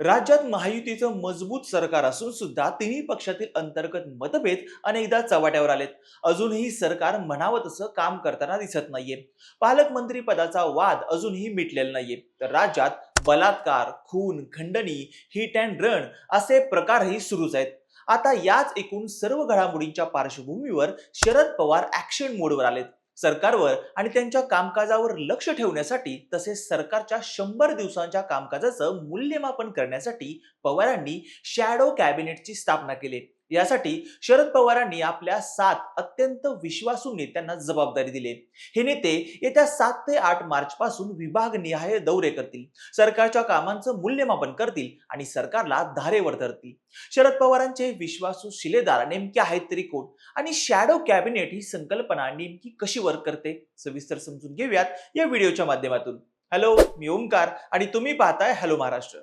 राज्यात महायुतीचं मजबूत सरकार असून सुद्धा तिन्ही पक्षातील अंतर्गत मतभेद अनेकदा चव्हाट्यावर आलेत. अजूनही सरकार म्हणावं तसं काम करताना दिसत नाहीये. पालकमंत्री पदाचा वाद अजूनही मिटलेला नाहीये. तर राज्यात बलात्कार खून खंडणी हिट अँड रन असे प्रकारही सुरूच आहेत. आता याच एकूण सर्व घडामोडींच्या पार्श्वभूमीवर शरद पवार ऍक्शन मोडवर आलेत. सरकारवर आणि त्यांच्या कामकाजावर लक्ष ठेवण्यासाठी तसेच सरकारच्या शंभर दिवसांच्या कामकाजाचं मूल्यमापन करण्यासाठी पवारांनी शॅडो कॅबिनेटची स्थापना केली. यासाठी शरद पवारांनी आपल्या सात अत्यंत विश्वासू नेत्यांना जबाबदारी दिली. हे नेते येत्या सात ते आठ मार्च पासून विभागनिहाय दौरे करतील. सरकारच्या कामांचं मूल्यमापन करतील आणि सरकारला धारेवर धरतील. शरद पवारांचे विश्वासू शिलेदार नेमके आहेत तरी कोण? आणि शॅडो कॅबिनेट ही संकल्पना नेमकी कशी वर्क करते? सविस्तर समजून घेऊयात या व्हिडिओच्या माध्यमातून. हॅलो मी ओमकार आणि तुम्ही पाहताय हॅलो महाराष्ट्र.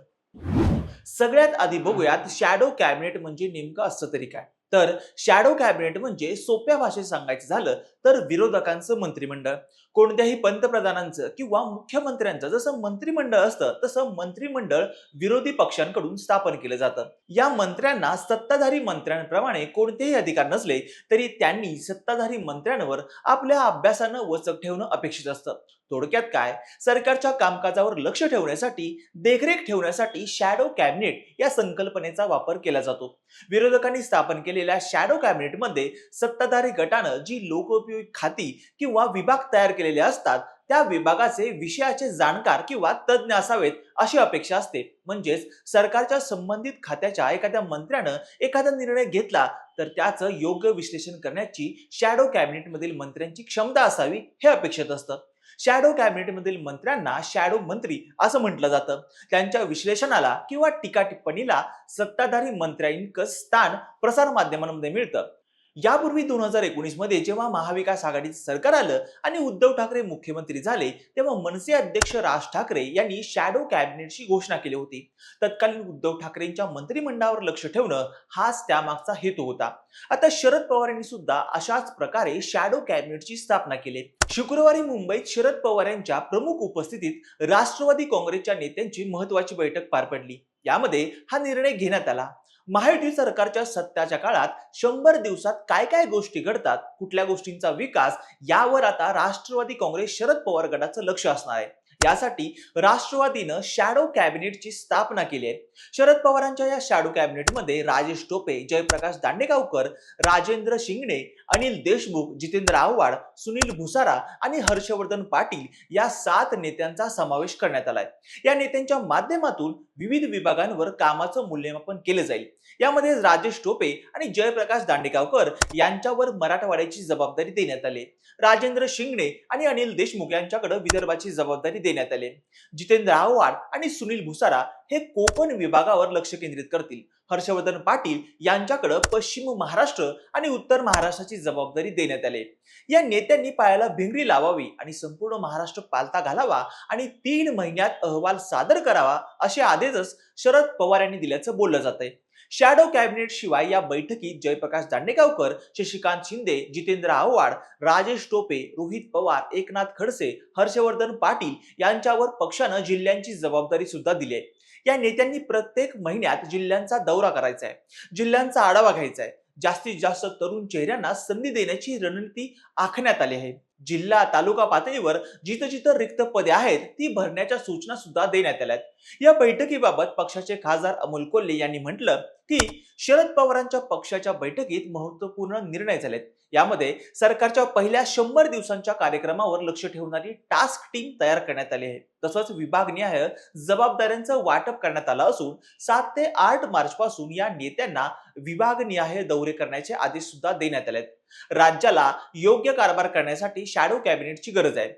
सगळ्यात आधी बघूयात शॅडो कॅबिनेट म्हणजे नेमकं असं तरी काय? तर शॅडो कॅबिनेट म्हणजे सोप्या भाषेत सांगायचं झालं तर विरोधकांचं मंत्रिमंडळ. कोणत्याही पंतप्रधानांचं किंवा मुख्यमंत्र्यांचं जसं मंत्रिमंडळ असतं तसं मंत्रिमंडळ विरोधी पक्षांकडून स्थापन केलं जातं. या मंत्र्यांना सत्ताधारी मंत्र्यांप्रमाणे कोणतेही अधिकार नसले तरी त्यांनी सत्ताधारी मंत्र्यांवर आपल्या अभ्यासानं वचक ठेवणं अपेक्षित असतं. थोडक्यात काय? सरकारच्या कामकाजावर लक्ष ठेवण्यासाठी देखरेख ठेवण्यासाठी शॅडो कॅबिनेट या संकल्पनेचा वापर केला जातो. विरोधकांनी स्थापन केलेल्या शॅडो कॅबिनेटमध्ये सत्ताधारी गटानं जी उपयोगी खाती किंवा विभाग तयार केलेले असतात त्या विभागाचे विषयाचे जाणकार किंवा तज्ज्ञ असावेत अशी अपेक्षा असते. म्हणजेच सरकारच्या संबंधित खात्याच्या एखाद्या मंत्र्यानं एखादा निर्णय घेतला तर त्याचं योग्य विश्लेषण करण्याची शॅडो कॅबिनेटमधील मंत्र्यांची क्षमता असावी हे अपेक्षित असतं. शॅडो कॅबिनेटमधील मंत्र्यांना शॅडो मंत्री असं म्हटलं जातं. त्यांच्या विश्लेषणाला किंवा टीका टिप्पणीला सत्ताधारी मंत्र्यांकच स्थान प्रसार माध्यमांमध्ये मिळतं. यापूर्वी दोन हजार एकोणीसमध्ये जेव्हा महाविकास आघाडीचं सरकार आलं आणि उद्धव ठाकरे मुख्यमंत्री झाले तेव्हा मनसे अध्यक्ष राज ठाकरे यांनी शॅडो कॅबिनेटची घोषणा केली होती. तत्कालीन उद्धव ठाकरेंच्या मंत्रिमंडळावर लक्ष ठेवणं हाच त्यामागचा हेतू होता. आता शरद पवार यांनी सुद्धा अशाच प्रकारे शॅडो कॅबिनेटची स्थापना केली. शुक्रवारी मुंबईत शरद पवार यांच्या प्रमुख उपस्थितीत राष्ट्रवादी काँग्रेसच्या नेत्यांची महत्वाची बैठक पार पडली. यामध्ये हा निर्णय घेण्यात आला. महायुती सरकारच्या सत्ताच्या काळात शंभर दिवसात काय काय गोष्टी घडतात कुठल्या गोष्टींचा विकास यावर आता राष्ट्रवादी काँग्रेस शरद पवार गटाचं लक्ष असणार आहे. यासाठी राष्ट्रवादीनं शॅडो कॅबिनेटची स्थापना केली आहे. शरद पवारांच्या या शॅडो कॅबिनेटमध्ये राजेश टोपे जयप्रकाश दांडेगावकर राजेंद्र शिंगणे अनिल देशमुख जितेंद्र आव्हाड सुनील भुसारा आणि हर्षवर्धन पाटील या सात नेत्यांचा समावेश करण्यात आलाय. या नेत्यांच्या माध्यमातून विविध विभागांवर कामाचं मूल्यमापन केलं जाईल. यामध्ये राजेश टोपे आणि जयप्रकाश दांडेगावकर यांच्यावर मराठवाड्याची जबाबदारी देण्यात आली राजेंद्र शिंगणे आणि अनिल देशमुख यांच्याकडे विदर्भाची जबाबदारी देण्यात आले. जितेंद्र आव्हाड आणि सुनील भुसारा हे कोकण विभागावर लक्ष केंद्रित करतील. हर्षवर्धन पाटील यांच्याकडे पश्चिम महाराष्ट्र आणि उत्तर महाराष्ट्राची जबाबदारी देण्यात आली. या नेत्यांनी पायाला भिंगरी लावावी आणि संपूर्ण महाराष्ट्र पालता घालावा आणि तीन महिन्यात अहवाल सादर करावा असे आदेशच शरद पवार यांनी दिल्याचं बोललं जात आहे शॅडो कॅबिनेट शिवाय या बैठकीत जयप्रकाश दांडेगावकर शशिकांत शिंदे जितेंद्र आव्हाड राजेश टोपे रोहित पवार एकनाथ खडसे हर्षवर्धन पाटील यांच्यावर पक्षानं जिल्ह्यांची जबाबदारी सुद्धा दिली आहे. या नेत्यांनी प्रत्येक महिन्यात जिल्ह्यांचा दौरा करायचा आहे जिल्ह्यांचा आढावा घ्यायचा आहे जास्तीत जास्त तरुण चेहऱ्यांना संधी देण्याची रणनीती आखण्यात आली आहे. जिल्हा तालुका पातळीवर जिथं जिथं रिक्त पदे आहेत ती भरण्याच्या सूचना सुद्धा देण्यात आल्या आहेत या बैठकीबाबत पक्षाचे खासदार अमोल कोल्हे यांनी म्हटलं की शरद पवारांच्या पक्षाच्या बैठकीत महत्त्वपूर्ण निर्णय झालेत. यामध्ये सरकारच्या पहिल्या शंभर दिवसांच्या कार्यक्रमावर लक्ष ठेवणारी टास्क टीम तयार करण्यात आली आहे. तसंच विभागनिहाय जबाबदाऱ्यांचं वाटप करण्यात आलं असून सात ते आठ मार्च पासून या नेत्यांना विभागनिहाय दौरे करण्याचे आदेश सुद्धा देण्यात आले आहेत राज्याला योग्य कारभार करण्यासाठी शॅडो कॅबिनेटची गरज आहे.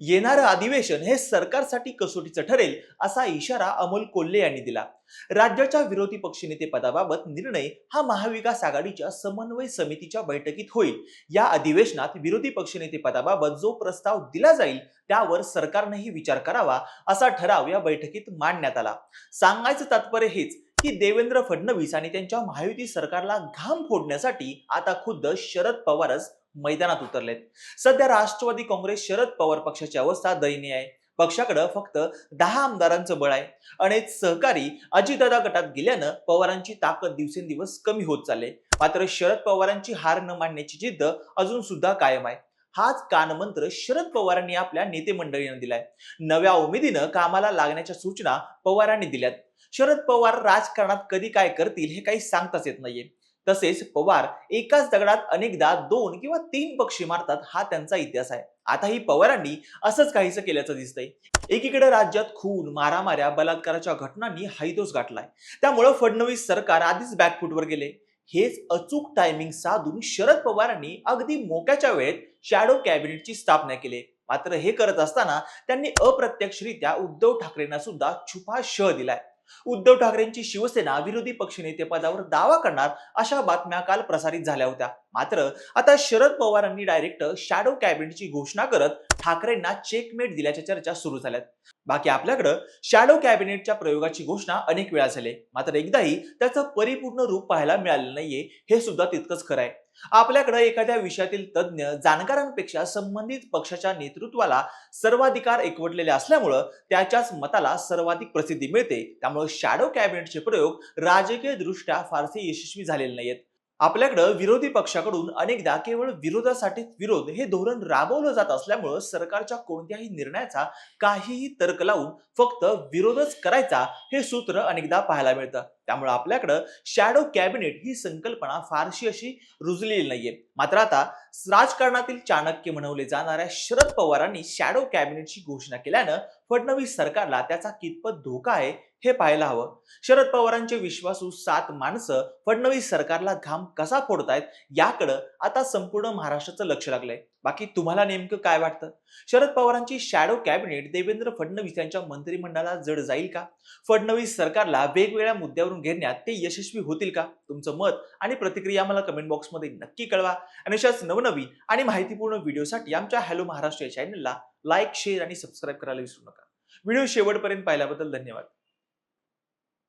येणारं अधिवेशन हे सरकारसाठी कसोटीचं ठरेल असा इशारा अमोल कोल्हे यांनी दिला. राज्याच्या विरोधी पक्षनेते पदाबाबत निर्णय हा महाविकास आघाडीच्या समन्वय समितीच्या बैठकीत होईल. या अधिवेशनात विरोधी पक्षनेते पदाबाबत जो प्रस्ताव दिला जाईल त्यावर सरकारनेही विचार करावा असा ठराव या बैठकीत मांडण्यात आला. सांगायचं तात्पर्य हेच की देवेंद्र फडणवीस आणि त्यांच्या महायुती सरकारला घाम फोडण्यासाठी आता खुद्द शरद पवारच मैदानात उतरलेत. सध्या राष्ट्रवादी काँग्रेस शरद पवार पक्षाची अवस्था दयनीय आहे. पक्षाकडे फक्त दहा आमदारांचं बळ आहे. अनेक सहकारी अजितदादा गटात गेल्यानं पवारांची ताकद दिवसेंदिवस कमी होत चालले मात्र शरद पवारांची हार न मानण्याची जिद्द अजून सुद्धा कायम आहे. हाच कानमंत्र शरद पवारांनी आपल्या नेते मंडळीनं दिलाय. नव्या उमेदीनं कामाला लागण्याच्या सूचना पवारांनी दिल्यात. शरद पवार राजकारणात कधी काय करतील हे काही सांगताच येत नाहीये. तसेच पवार एकाच दगडात अनेकदा दोन किंवा तीन पक्षी मारतात हा त्यांचा इतिहास आहे. आताही पवारांनी असंच काहीसं केल्याचं दिसतंय. एकीकडे राज्यात खून मारामाऱ्या बलात्काराच्या घटनांनी हैदोस गाठलाय. त्यामुळं फडणवीस सरकार आधीच बॅकफुटवर गेले. हेच अचूक टायमिंग साधून शरद पवारांनी अगदी मोक्याच्या वेळेत शॅडो कॅबिनेटची स्थापना केली. मात्र हे करत असताना त्यांनी अप्रत्यक्षरित्या उद्धव ठाकरेंना सुद्धा छुपा श दिलाय. उद्धव ठाकरेंची शिवसेना विरोधी पक्षनेतेपदावर दावा करणार अशा बातम्या काल प्रसारित झाल्या होत्या. मात्र आता शरद पवारांनी डायरेक्ट शॅडो कॅबिनेटची घोषणा करत ठाकरेंना चेकमेट दिल्याच्या चर्चा सुरू झाल्यात. बाकी आपल्याकडं शॅडो कॅबिनेटच्या प्रयोगाची घोषणा अनेक वेळा झाली. मात्र एकदाही त्याचं परिपूर्ण रूप पाहायला मिळालं नाहीये हे सुद्धा तितकंच खरं आहे आपल्याकडे एखाद्या विषयातील तज्ज्ञ जाणकारांपेक्षा संबंधित पक्षाच्या नेतृत्वाला सर्वाधिकार एकवटलेले असल्यामुळं त्याच्याच मताला सर्वाधिक प्रसिद्धी मिळते. त्यामुळे शॅडो कॅबिनेटचे प्रयोग राजकीय दृष्ट्या फारसे यशस्वी झालेले नाहीत आपल्याकडं विरोधी पक्षाकडून अनेकदा केवळ विरोधासाठीच विरोध हे धोरण राबवलं जात असल्यामुळं सरकारच्या कोणत्याही निर्णयाचा काहीही तर्क लावून फक्त विरोधच करायचा हे सूत्र अनेकदा पाहायला मिळतं. त्यामुळे आपल्याकडं शॅडो कॅबिनेट ही संकल्पना फारशी अशी रुजलेली नाहीये. मात्र आता राजकारणातील चाणक्य म्हणवले जाणाऱ्या शरद पवारांनी शॅडो कॅबिनेटची घोषणा केल्यानं फडणवीस सरकारला त्याचा कितपत धोका आहे हे पाहायला हवं. शरद पवारांचे विश्वासू सात माणसं फडणवीस सरकारला घाम कसा फोडतायत याकडं आता संपूर्ण महाराष्ट्राचं लक्ष लागलंय. बाकी तुम्हाला नेमकं काय वाटतं? शरद पवारांची शॅडो कॅबिनेट देवेंद्र फडणवीस यांच्या मंत्रिमंडळाला जड जाईल का? फडणवीस सरकारला वेगवेगळ्या मुद्द्यावरून घेण्यात ते यशस्वी होतील का? तुमचं मत आणि प्रतिक्रिया मला कमेंट बॉक्समध्ये नक्की कळवा. आणि अशाच नवनवीन आणि माहितीपूर्ण व्हिडिओसाठी आमच्या हॅलो महाराष्ट्र या चॅनलला लाईक शेअर आणि सबस्क्राईब करायला विसरू नका. व्हिडिओ शेवटपर्यंत पाहिल्याबद्दल धन्यवाद.